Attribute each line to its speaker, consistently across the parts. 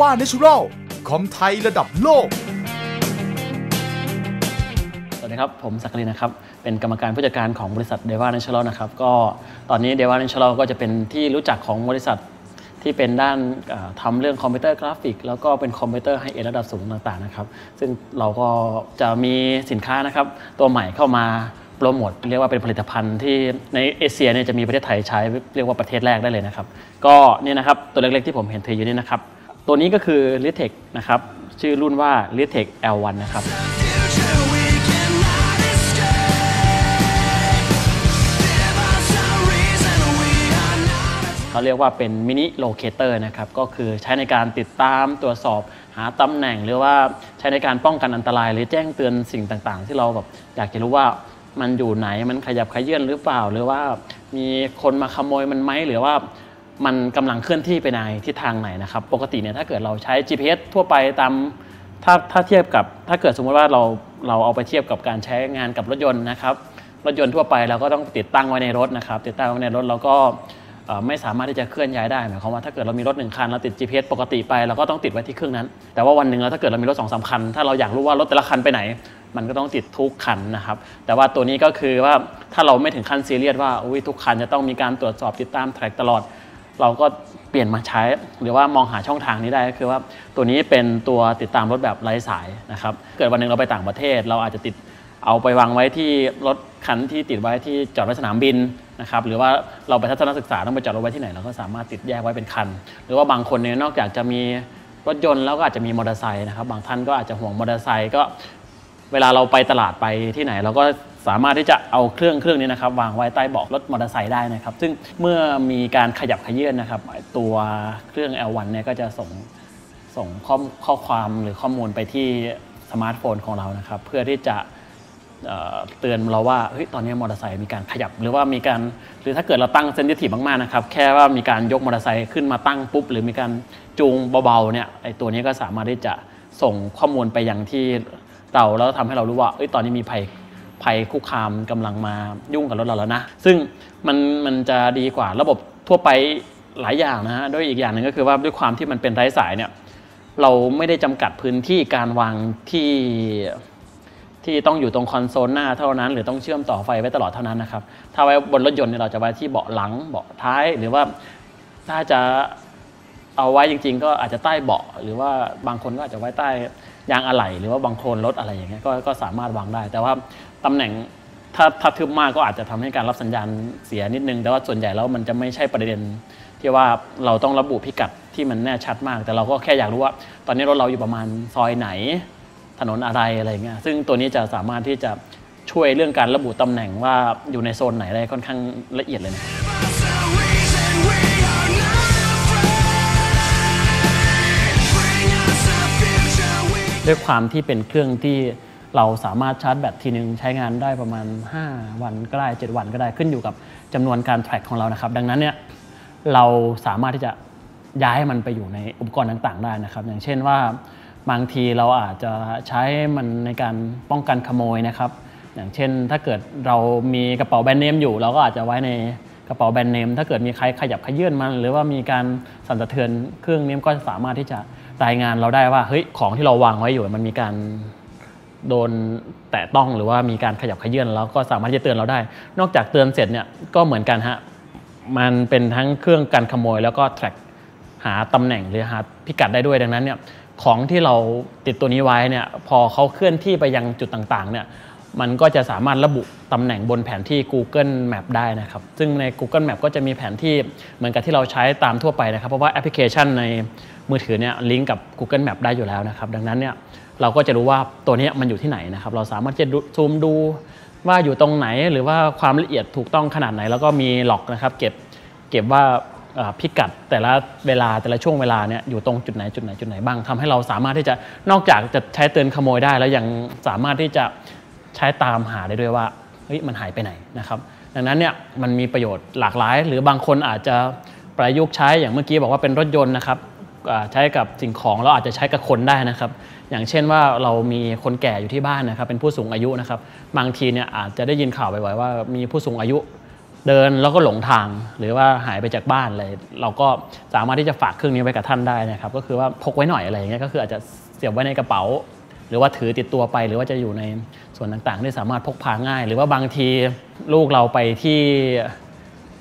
Speaker 1: ว่าเนชูรัลคอมไทยระดับโลก
Speaker 2: สวัสดีครับ ผมสักกลินนะครับ เป็นกรรมการผู้จัดการของบริษัทเดวา n นชั่ a l นะครับ ก็ตอนนี้เดวา n นชั่ a l ก็จะเป็นที่รู้จักของบริษัทที่เป็นด้านเอ่อทำเรื่องคอมพิวเตอร์กราฟิก แล้วก็เป็นคอมพิวเตอร์ให้เอระดับสูงต่างๆนะครับ ซึ่งเราก็จะมีสินค้านะครับ ตัวใหม่เข้ามาโปรโมทเรียกว่าเป็นผลิตภัณฑ์ที่ในเอเชียเนี่ยจะมีประเทศไทยใช้เรียกว่าประเทศแรกได้เลยนะครับ ก็เนี่ยนะครับตัวเล็กๆที่ผมเห็นถืออยู่นี่นะครับ ตัวนี้ก็คือ l i t e c นะครับ ชื่อรุ่นว่า l i t e c L1 นะครับ เขาเรียกว่าเป็นมินิโลเคเตอร์นะครับ ก็คือใช้ในการติดตามตรวจสอบหาตำแหน่ง หรือว่าใช้ในการป้องกันอันตราย หรือแจ้งเตือนสิ่งต่างๆ ที่เราแบบอยากจะรู้ว่ามันอยู่ไหนมันขยับขยื่นหรือเปล่า หรือว่ามีคนมาขโมยมันไหมหรือว่า มันกำลังเคลื่อนที่ไปในทิศทางไหนนะครับ ปกติเนี่ยถ้าเกิดเราใช้ GPS ทั่วไปตามถ้าถ้าเทียบกับถ้าเกิดสมมติว่าเราเราเอาไปเทียบกับการใช้งานกับรถยนต์นะครับ รถยนต์ทั่วไปเราก็ต้องติดตั้งไว้ในรถนะครับ ติดตั้งไว้ในรถเราก็ไม่สามารถที่จะเคลื่อนย้ายได้หมายความว่าถ้าเกิดเรามีรถหนึ่งคันเราติด GPS ปกติไปเราก็ต้องติดไว้ที่เครื่องนั้น แต่ว่าวันหนึ่งแล้วถ้าเกิดเรามีรถสองสามคัน ถ้าเราอยากรู้ว่ารถแต่ละคันไปไหน มันก็ต้องติดทุกคันนะครับ แต่ว่าตัวนี้ก็คือว่าถ้าเราไม่ถึงขั้นซีเรียสว่าทุกคันจะต้องมีการตรวจสอบติดตามแทร็กตลอด เราก็เปลี่ยนมาใช้ หรือว่ามองหาช่องทางนี้ได้ก็คือว่าตัวนี้เป็นตัวติดตามรถแบบไร้สายนะครับ เกิดวันหนึ่งเราไปต่างประเทศ เราอาจจะติดเอาไปวางไว้ที่รถคันที่ติดไว้ที่จอดไว้สนามบินนะครับหรือว่าเราไปทัศนศึกษาต้องไปจอดรถไว้ที่ไหนเราก็สามารถติดแยกไว้เป็นคัน หรือว่าบางคนเนี่ยนอกจากจะมีรถยนต์แล้วก็อาจจะมีมอเตอร์ไซค์นะครับบางท่านก็อาจจะห่วงมอเตอร์ไซค์ก็เวลาเราไปตลาดไปที่ไหน เราก็ สามารถที่จะเอาเครื่องเครื่องนี้นะครับวางไว้ใต้เบาะรถมอเตอร์ไซค์ได้นะครับ ซึ่งเมื่อมีการขยับขยื่นนะครับ ตัวเครื่อง L1 เนี่ยก็จะส่งส่งข้อข้อความหรือข้อมูลไปที่สมาร์ทโฟนของเรานะครับ เพื่อที่จะเตือนเราว่าเฮ้ยตอนนี้มอเตอร์ไซค์มีการขยับหรือว่ามีการหรือถ้าเกิดเราตั้งเซนซิทีฟมากๆนะครับ แค่ว่ามีการยกมอเตอร์ไซค์ขึ้นมาตั้งปุ๊บ หรือมีการจูงเบาๆเนี่ยไอตัวนี้ก็สามารถที่จะส่งข้อมูลไปยังที่เราแล้วทำให้เรารู้ว่าเอ้ยตอนนี้มีภัย ภัยคุกคามกำลังมายุ่งกับรถเราแล้วนะ ซึ่งมันมันจะดีกว่าระบบทั่วไปหลายอย่างนะฮะด้วยอีกอย่างหนึ่งก็คือว่าด้วยความที่มันเป็นไร้สายเนี่ยเราไม่ได้จำกัดพื้นที่การวางที่ที่ต้องอยู่ตรงคอนโซลหน้าเท่านั้น หรือต้องเชื่อมต่อไฟไว้ตลอดเท่านั้นนะครับถ้าไว้บนรถยนต์เนี่ยเราจะไว้ที่เบาะหลังเบาะท้ายหรือว่าถ้าจะเอาไว้จริง ๆ ก็อาจจะใต้เบาะหรือว่าบางคนก็อาจจะไว้ใต้ยางอะไหล่หรือว่าบางโคลนรถอะไรอย่างเงี้ยก็ก็สามารถวางได้ แต่ว่า ตำแหน่งถ้าถ้าทึบมากก็อาจจะทำให้การรับสัญญาณเสียนิดนึง แต่ว่าส่วนใหญ่แล้วมันจะไม่ใช่ประเด็น ที่ว่าเราต้องระบุพิกัดที่มันแน่ชัดมาก แต่เราก็แค่อยากรู้ว่า ตอนนี้รถเราอยู่ประมาณซอยไหน ถนนอะไรอะไรเงี้ยซึ่งตัวนี้จะสามารถที่จะช่วยเรื่องการระบุตำแหน่งว่าอยู่ในโซนไหนได้ค่อนข้างละเอียดเลยนะด้วยความที่เป็นเครื่องที่ เราสามารถชาร์จแบตทีนึงใช้งานได้ประมาณ 5 วันก็ได้ 7 วันก็ได้ขึ้นอยู่กับจำนวนการแทร็กของเรานะครับ ดังนั้นเนี่ยเราสามารถที่จะย้ายมันไปอยู่ในอุปกรณ์ต่างๆ ได้นะครับ อย่างเช่นว่าบางทีเราอาจจะใช้มันในการป้องกันขโมยนะครับ อย่างเช่น ถ้าเกิดเรามีกระเป๋าแบรนด์เนมอยู่ เราก็อาจจะไว้ในกระเป๋าแบรนด์เนมถ้าเกิดมีใครขยับขยื่นมัน หรือว่ามีการสั่นสะเทือนเครื่องนี้ก็สามารถที่จะรายงานเราได้ว่าเฮ้ยของที่เราวางไว้อยู่มันมีการ โดนแตะต้องหรือว่ามีการขยับขยื่นแล้วก็สามารถจะเตือนเราได้ นอกจากเตือนเสร็จเนี่ยก็เหมือนกันฮะมันเป็นทั้งเครื่องการขโมยแล้วก็ track หาตำแหน่งหรือหาพิกัดได้ด้วยดังนั้นเนี่ยของที่เราติดตัวนี้ไว้เนี่ยพอเขาเคลื่อนที่ไปยังจุดต่างๆเนี่ยมันก็จะสามารถระบุตำแหน่งบนแผนที่ Google Map ได้นะครับ ซึ่งใน Google Map ก็จะมีแผนที่เหมือนกับที่เราใช้ตามทั่วไปนะครับ เพราะว่าแอปพลิเคชันในมือถือเนี่ยลิงก์กับ Google Map ได้อยู่แล้วนะครับ ดังนั้นเนี่ย เราก็จะรู้ว่าตัวนี้มันอยู่ที่ไหนนะครับ เราสามารถจะซูมดูว่าอยู่ตรงไหนหรือว่าความละเอียดถูกต้องขนาดไหน แล้วก็มีล็อกนะครับ เก็บเก็บว่าพิกัดแต่ละเวลาแต่ละช่วงเวลาเนี่ยอยู่ตรงจุดไหนจุดไหนจุดไหนบ้างทำให้เราสามารถที่จะนอกจากจะใช้เตือนขโมยได้ แล้วยังสามารถที่จะใช้ตามหาได้ด้วยว่าเฮ้ยมันหายไปไหนนะครับ ดังนั้นเนี่ยมันมีประโยชน์หลากหลาย หรือบางคนอาจจะประยุกต์ใช้อย่างเมื่อกี้บอกว่าเป็นรถยนต์นะครับ ใช้กับสิ่งของเราอาจจะใช้กับคนได้นะครับ อย่างเช่นว่าเรามีคนแก่อยู่ที่บ้านนะครับ เป็นผู้สูงอายุนะครับ บางทีเนี่ยอาจจะได้ยินข่าวบ่อยๆว่ามีผู้สูงอายุเดินแล้วก็หลงทางหรือว่าหายไปจากบ้านเลย เราก็สามารถที่จะฝากเครื่องนี้ไว้กับท่านได้นะครับ ก็คือว่าพกไว้หน่อยอะไรอย่างเงี้ยก็คืออาจจะเสียบไว้ในกระเป๋า หรือว่าถือติดตัวไป หรือว่าจะอยู่ในส่วนต่างๆที่สามารถพกพาง่าย หรือว่าบางทีลูกเราไปที่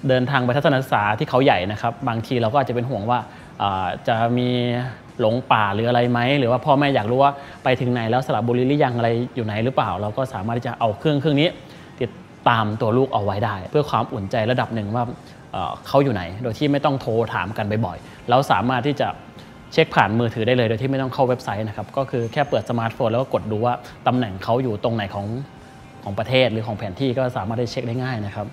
Speaker 2: เดินทางไปทัศนศึกษาที่เขาใหญ่นะครับ บางทีเราก็อาจจะเป็นห่วงว่าอ่า จะมีหลงป่าหรืออะไรไหมหรือว่าพ่อแม่อยากรู้ว่าไปถึงไหนแล้วสระบุรีหรือยังอะไรอยู่ไหนหรือเปล่า เราก็สามารถที่จะเอาเครื่องเครื่องนี้ติดตามตัวลูกเอาไว้ได้ เพื่อความอุ่นใจระดับหนึ่งว่าเขาอยู่ไหน โดยที่ไม่ต้องโทรถามกันบ่อยๆแล้วสามารถที่จะเช็คผ่านมือถือได้เลย โดยที่ไม่ต้องเข้าเว็บไซต์นะครับก็คือแค่เปิดสมาร์ทโฟนแล้วก็กดดูว่าตำแหน่งเขาอยู่ตรงไหนของของประเทศหรือของแผนที่ก็สามารถได้เช็คได้ง่ายนะครับ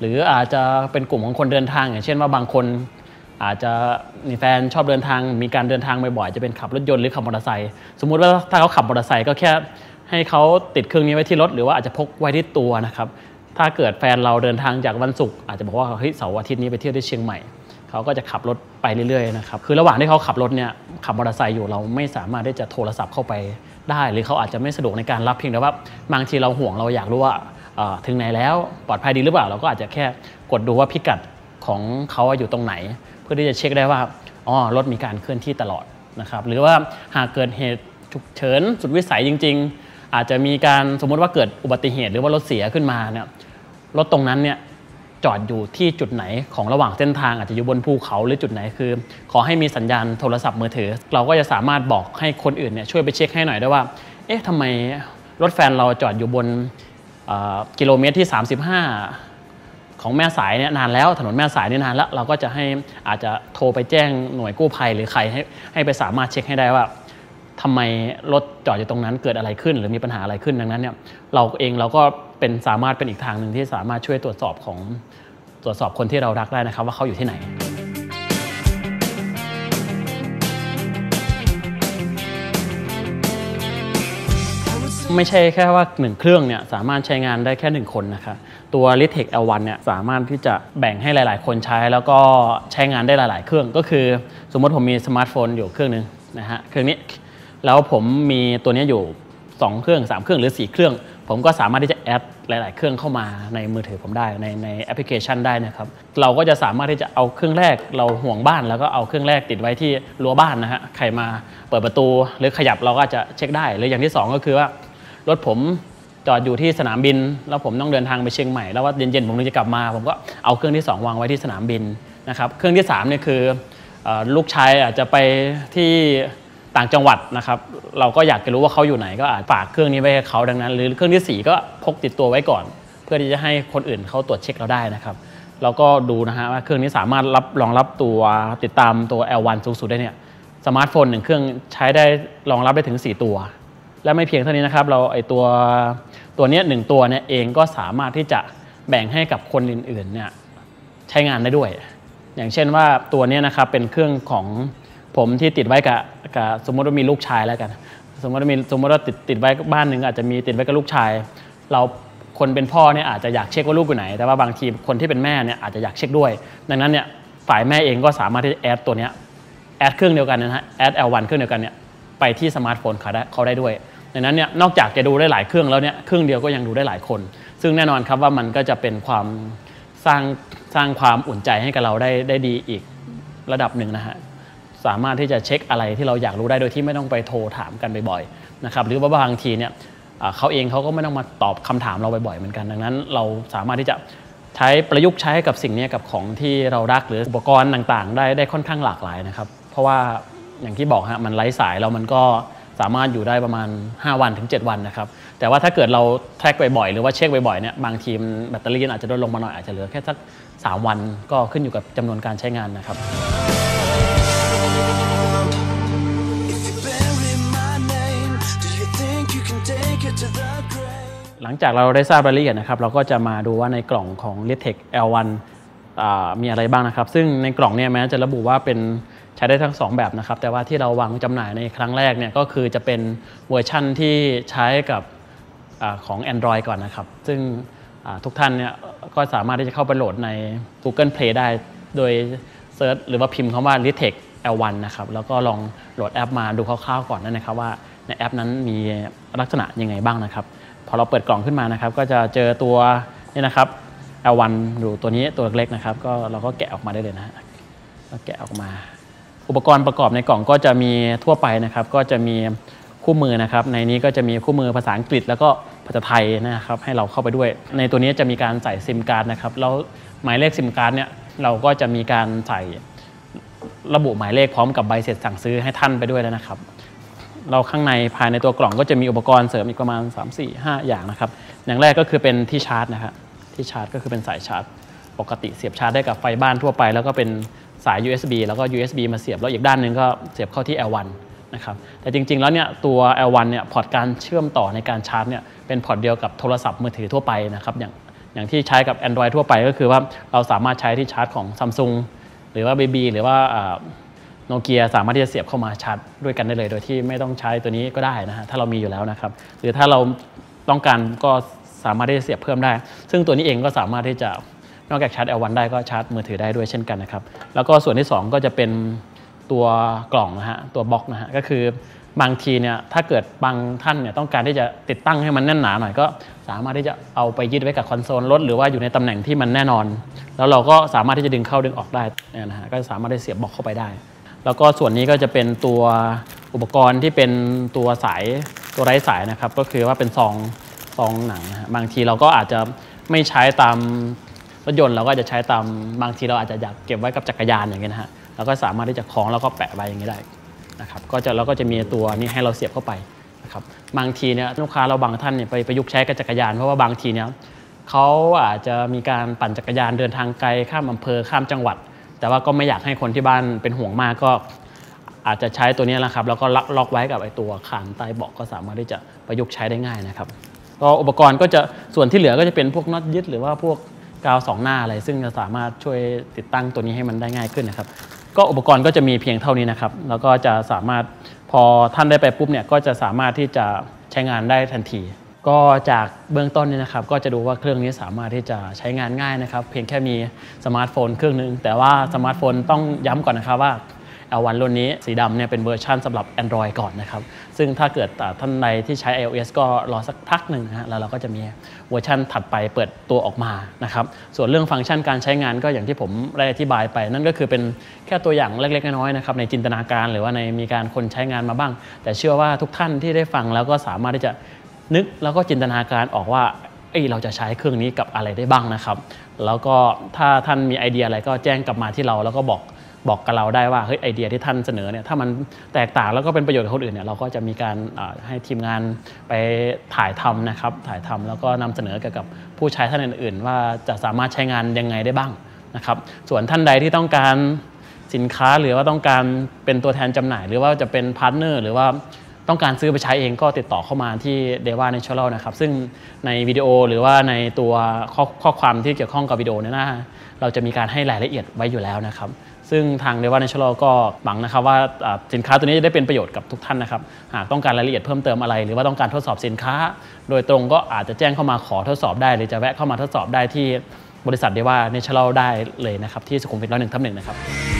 Speaker 2: หรืออาจจะเป็นกลุ่มของคนเดินทาง อย่างเช่นว่าบางคน อาจจะมีแฟนชอบเดินทางมีการเดินทางบ่อยๆจะเป็นขับรถยนต์หรือขับมอเตอร์ไซค์สมมุติว่าถ้าเขาขับมอเตอร์ไซค์ก็แค่ให้เขาติดเครื่องนี้ไว้ที่รถหรือว่าอาจจะพกไว้ที่ตัวนะครับถ้าเกิดแฟนเราเดินทางจากวันศุกร์อาจจะบอกว่าเฮ้ยเสาร์อาทิตย์นี้ไปเที่ยวที่เชียงใหม่เขาก็จะขับรถไปเรื่อยๆนะครับคือระหว่างที่เขาขับรถเนี่ยขับมอเตอร์ไซค์อยู่เราไม่สามารถที่จะโทรศัพท์เข้าไปได้ หรือเขาอาจจะไม่สะดวกในการรับเพียงแต่ว่าบางทีเราห่วงเราอยากรู้ว่าถึงไหนแล้วปลอดภัยดีหรือเปล่าเราก็อาจจะแค่กดดูว่าพิกัดของเขาอยู่ตรงไหน พื่อที่จะเช็คได้ว่าอ๋อรถมีการเคลื่อนที่ตลอดนะครับหรือว่าหากเกิดเหตุฉุกเฉินสุดวิสัยจริง ๆ อาจจะมีการสมมุติว่าเกิดอุบัติเหตุหรือว่ารถเสียขึ้นมาเนี่ยรถตรงนั้นเนี่ยจอดอยู่ที่จุดไหนของระหว่างเส้นทางอาจจะอยู่บนภูเขาหรือจุดไหนคือ ขอให้มีสัญญาณโทรศัพท์มือถือ เราก็จะสามารถบอกให้คนอื่นเนี่ยช่วยไปเช็คให้หน่อยได้ว่า เอ๊ะทำไมรถแฟนเราจอดอยู่บนกิโลเมตรที่ 35 ของแม่สายเนี่ยนานแล้วถนนแม่สายเนี่ยนานแล้ว เราก็จะให้อาจจะโทรไปแจ้งหน่วยกู้ภัยหรือใครให้ให้ไปสามารถเช็คให้ได้ว่าทำไมรถจอดอยู่ตรงนั้นเกิดอะไรขึ้น หรือมีปัญหาอะไรขึ้นดังนั้นเนี่ยเราเองเราก็เป็นสามารถเป็นอีกทางหนึ่งที่สามารถช่วยตรวจสอบของตรวจสอบคนที่เรารักได้นะครับ ว่าเขาอยู่ที่ไหนไม่ใช่แค่ว่า 1 เครื่องเนี่ยสามารถใช้งานได้แค่ 1 คนนะครับ ตัว l i t e c L1 เนี่ยสามารถที่จะแบ่งให้หลาย ๆ คนใช้แล้วก็ใช้งานได้หลาย ๆ เครื่องก็คือ สมมติผมมีสมาร์ทโฟนอยู่เครื่องหนึงนะฮะเครื่องนี้แล้วผมมีตัวนี้อยู่ 2 เครื่อง 3 เครื่องหรือ 4 เครื่อง ผมก็สามารถที่จะแอดหลาย ๆ เครื่องเข้ามาในมือถือผมได้ในในแอปพลิเคชันได้นะครับเราก็จะสามารถที่จะเอาเครื่องแรกเราห่วงบ้าน แล้วก็เอาเครื่องแรกติดไว้ที่รั้วบ้านนะฮะใครมาเปิดประตูหรือขยับเราก็จะเช็คได้หรืออย่างที่สองก็คือว่ารถผม จอดอยู่ที่สนามบิน แล้วผมต้องเดินทางไปเชียงใหม่แล้วว่าเย็นๆผมถึงจะกลับมา ผมก็เอาเครื่องที่ 2 วางไว้ที่สนามบินนะครับเครื่องที่3เนี่ยคือเอ่อลูกชายอาจจะไปที่ต่างจังหวัดนะครับ เราก็อยากจะรู้ว่าเขาอยู่ไหน ก็อาจฝากเครื่องนี้ไว้ให้เขาดังนั้น หรือเครื่องที่ 4 ก็พกติดตัวไว้ก่อน เพื่อที่จะให้คนอื่นเขาตรวจเช็คเราได้นะครับเราก็ดูนะฮะว่าเครื่องนี้สามารถรับรองรับตัวติดตามตัว L1 สูงสุดได้เนี่ยสมาร์ทโฟนหนึ่งเครื่องใช้ได้รองรับได้ถึง 4 ตัว และไม่เพียงเท่านี้นะครับ เราไอตัว ตัวนี้หนึ่งตัวเนี่ยเองก็สามารถที่จะแบ่งให้กับคนอื่นๆเนี่ยใช้งานได้ด้วย อย่างเช่นว่าตัวนี้นะครับเป็นเครื่องของผมที่ติดไว้กับกับสมมติว่ามีลูกชายแล้วกัน สมมติว่ามีสมมติว่าติดติดไว้บ้านหนึ่งอาจจะมีติดไว้กับลูกชาย เราคนเป็นพ่อเนี่ยอาจจะอยากเช็คว่าลูกอยู่ไหน แต่ว่าบางทีคนที่เป็นแม่เนี่ยอาจจะอยากเช็คด้วย ดังนั้นเนี่ยฝ่ายแม่เองก็สามารถที่จะแอดตัวนี้แอดเครื่องเดียวกันนะฮะแอด L1 เครื่องเดียวกันเนี่ยไปที่สมาร์ทโฟนเขาได้เขาได้ด้วย ดังนั้นเนี่ยนอกจากจะดูได้หลายเครื่องแล้วเนี่ยเครื่องเดียวก็ยังดูได้หลายคน ซึ่งแน่นอนครับว่ามันก็จะเป็นความสร้างสร้างความอุ่นใจให้กับเราได้ได้ดีอีกระดับหนึ่งนะฮะสามารถที่จะเช็คอะไรที่เราอยากรู้ได้โดยที่ไม่ต้องไปโทรถามกันบ่อยๆนะครับหรือว่าบางทีเนี่ยเขาเองเขาก็ไม่ต้องมาตอบคำถามเราบ่อยๆเหมือนกัน ดังนั้น เราสามารถที่จะใช้ประยุกต์ใช้กับสิ่งเนี้ยกับของที่เรารักหรืออุปกรณ์ต่างๆ ได้ได้ค่อนข้างหลากหลายนะครับ เพราะว่าอย่างที่บอกฮะมันไร้สายแล้วมันก็ สามารถอยู่ได้ประมาณ 5 วันถึง 7 วันนะครับ แต่ว่าถ้าเกิดเราแทร็กบ่อยๆ หรือว่าเช็คบ่อยๆเนี่ยบางทีมแบตเตอรี่อาจจะลดลงมาหน่อยอาจจะเหลือแค่สัก 3 วันก็ขึ้นอยู่กับจำนวนการใช้งานนะครับหลังจากเราได้ทราบรายละเอียดนะครับ เราก็จะมาดูว่าในกล่องของ l i t e c h L1 มีอะไรบ้างนะครับ ซึ่งในกล่องเนี่ยแม้จะระบุว่าเป็น ช้ได้ทั้ง 2 แบบนะครับ แต่ว่าที่เราวางจำหน่ายในครั้งแรกเนี่ยก็คือจะเป็นเวอร์ชั่นที่ใช้กับอของ Android ก่อนนะครับ ซึ่งทุกท่านเนี่ยก็สามารถที่จะเข้าไปโหลดใน Google Play ได้โดยเซิร์ชหรือว่าพิมพ์คำว่า l i t e c L1 นะครับ แล้วก็ลองโหลดแอปมาดูคร่าวๆก่อนนะครับว่าในแอปนั้นมีลักษณะยังไงบ้างนะครับ พอเราเปิดกล่องขึ้นมานะครับ ก็จะเจอตัวนี่นะครับ L1 อยู่ตัวนี้ตัวเล็กๆนะครับ ก็เราก็แกะออกมาได้เลยนะฮะแกะออกมา อุปกรณ์ประกอบในกล่องก็จะมีทั่วไปนะครับ ก็จะมีคู่มือนะครับ ในนี้ก็จะมีคู่มือภาษาอังกฤษ แล้วก็ภาษาไทยนะครับ ให้เราเข้าไปด้วย ในตัวนี้จะมีการใส่ซิมการ์ดนะครับแล้วหมายเลขซิมการ์ดเนี่ยเราก็จะมีการใส่ระบุหมายเลขพร้อมกับใบเสร็จสั่งซื้อให้ท่านไปด้วยแล้วนะครับ เราข้างในภายในตัวกล่องก็จะมีอุปกรณ์เสริมอีกประมาณ 3 4 5 อย่างนะครับ อย่างแรกก็คือเป็นที่ชาร์จนะครับที่ชาร์จก็คือเป็นสายชาร์จ ปกติเสียบชาร์จได้กับไฟบ้านทั่วไป แล้วก็เป็น สาย USB แล้วก็ USB มาเสียบ แล้วอีกด้านหนึ่งก็เสียบเข้าที่ L1 นะครับ แต่จริง ๆ แล้วเนี่ยตัว L1 เนี่ยพอร์ตการเชื่อมต่อในการชาร์จเนี่ยเป็นพอร์ตเดียวกับโทรศัพท์มือถือทั่วไปนะครับ อย่างอย่างที่ใช้กับ Android ทั่วไปก็คือว่าเราสามารถใช้ที่ชาร์จของ Samsung หรือว่า BB หรือว่าโนเกียสามารถที่จะเสียบเข้ามาชาร์จด้วยกันได้เลย โดยที่ไม่ต้องใช้ตัวนี้ก็ได้นะฮะถ้าเรามีอยู่แล้วนะครับ หรือถ้าเราต้องการก็สามารถที่จะเสียบเพิ่มได้ ซึ่งตัวนี้เองก็สามารถที่จะ นอกจากชาร์จ L1 ได้ก็ชาร์จมือถือได้ด้วยเช่นกันนะครับ แล้วก็ส่วนที่ 2 ก็จะเป็นตัวกล่องนะฮะตัวบล็อกนะฮะก็คือบางทีเนี่ยถ้าเกิดบางท่านเนี่ยต้องการที่จะติดตั้งให้มันแน่นหนาหน่อยก็สามารถที่จะเอาไปยึดไว้กับคอนโซลรถหรือว่าอยู่ในตำแหน่งที่มันแน่นอน แล้วเราก็สามารถที่จะดึงเข้าดึงออกได้นี่นะฮะก็สามารถได้เสียบบล็อกเข้าไปได้ แล้วก็ส่วนนี้ก็จะเป็นตัวอุปกรณ์ที่เป็นตัวสายตัวไร้สายนะครับก็คือว่าเป็นซองซองหนังนะฮะบางทีเราก็อาจจะไม่ใช้ตาม ถยนต์เราก็จะใช้ตามบางทีเราอาจจะอยากเก็บไว้กับจักรยานอย่างเงี้ยนะฮะเราก็สามารถที่จะคล้องแล้วก็แปะไว้อย่างนี้ได้นะครับก็จะเราก็จะมีตัวนี้ให้เราเสียบเข้าไปนะครับบางทีเนี่ยลูกค้าเราบางท่านเนี่ยไปประยุกต์ใช้กับจักรยานเพราะว่าบางทีเนี่ยเขาอาจจะมีการปั่นจักรยานเดินทางไกลข้ามอำเภอข้ามจังหวัด แต่ว่าก็ไม่อยากให้คนที่บ้านเป็นห่วงมากก็อาจจะใช้ตัวนี้แหละครับแล้วก็ล็อกไว้กับไอ้ตัวขานใต้เบาะก็สามารถที่จะประยุกต์ใช้ได้ง่ายนะครับก็อุปกรณ์ก็จะส่วนที่เหลือก็จะเป็นพวกน็อตยึดหรือว่าพวก กาวสองหน้าอะไร ซึ่งจะสามารถช่วยติดตั้งตัวนี้ให้มันได้ง่ายขึ้นนะครับ ก็อุปกรณ์ก็จะมีเพียงเท่านี้นะครับ แล้วก็จะสามารถพอท่านได้ไปปุ๊บเนี่ยก็จะสามารถที่จะใช้งานได้ทันที ก็จากเบื้องต้นเนี่ยนะครับ ก็จะดูว่าเครื่องนี้สามารถที่จะใช้งานง่ายนะครับ เพียงแค่มีสมาร์ทโฟนเครื่องหนึง แต่ว่าสมาร์ทโฟนต้องย้ำก่อนนะครับว่า L1 รุ่นนี้สีดำเนี่ยเป็นเวอร์ชันสำหรับ Android ก่อนนะครับ ซึ่งถ้าเกิดท่านใดที่ใช้ iOS ก็รอสักพักหนึ่งนะฮะแล้วเราก็จะมีเวอร์ชันถัดไปเปิดตัวออกมานะครับ ส่วนเรื่องฟังก์ชันการใช้งานก็อย่างที่ผมได้อธิบายไป นั่นก็คือเป็นแค่ตัวอย่างเล็กๆน้อยๆนะครับในจินตนาการหรือว่าในมีการคนใช้งานมาบ้าง แต่เชื่อว่าทุกท่านที่ได้ฟังแล้วก็สามารถที่จะนึกแล้วก็จินตนาการออกว่าเอ้เราจะใช้เครื่องนี้กับอะไรได้บ้างนะครับ แล้วก็ถ้าท่านมีไอเดียอะไรก็แจ้งกลับมาที่เราแล้วก็บอก บอกกับเราได้ว่าเฮ้ยไอเดียที่ท่านเสนอเนี่ยถ้ามันแตกต่างแล้วก็เป็นประโยชน์กับคนอื่นเนี่ยเราก็จะมีการให้ทีมงานไปถ่ายทำนะครับถ่ายทำแล้วก็นำเสนอเกี่ยวกับผู้ใช้ท่านอื่น ๆ ว่าจะสามารถใช้งานยังไงได้บ้างนะครับส่วนท่านใดที่ต้องการสินค้าหรือว่าต้องการเป็นตัวแทนจำหน่าย หรือว่าจะเป็นพาร์ทเนอร์หรือว่าต้องการซื้อไปใช้เองก็ติดต่อเข้ามาที่ d e v a Natural นะครับ ซึ่งในวิดีโอหรือว่าในตัวข้อข้อความที่เกี่ยวข้องกับวิดีโอเนี่ยนะเราจะมีการให้รายละเอียดไว้อยู่แล้วนะครับ ซึ่งทางเดว่าในชโลก็หวังนะครับว่าสินค้าตัวนี้จะได้เป็นประโยชน์กับทุกท่านนะครับหากต้องการรายละเอียดเพิ่มเติมอะไร หรือว่าต้องการทดสอบสินค้า โดยตรงก็อาจจะแจ้งเข้ามาขอทดสอบได้ หรือจะแวะเข้ามาทดสอบได้ที่บริษัทเดว่าในชโลได้เลยนะครับที่สุขุมวิทร้อยหนึ่งทับหนึ่งนะครับ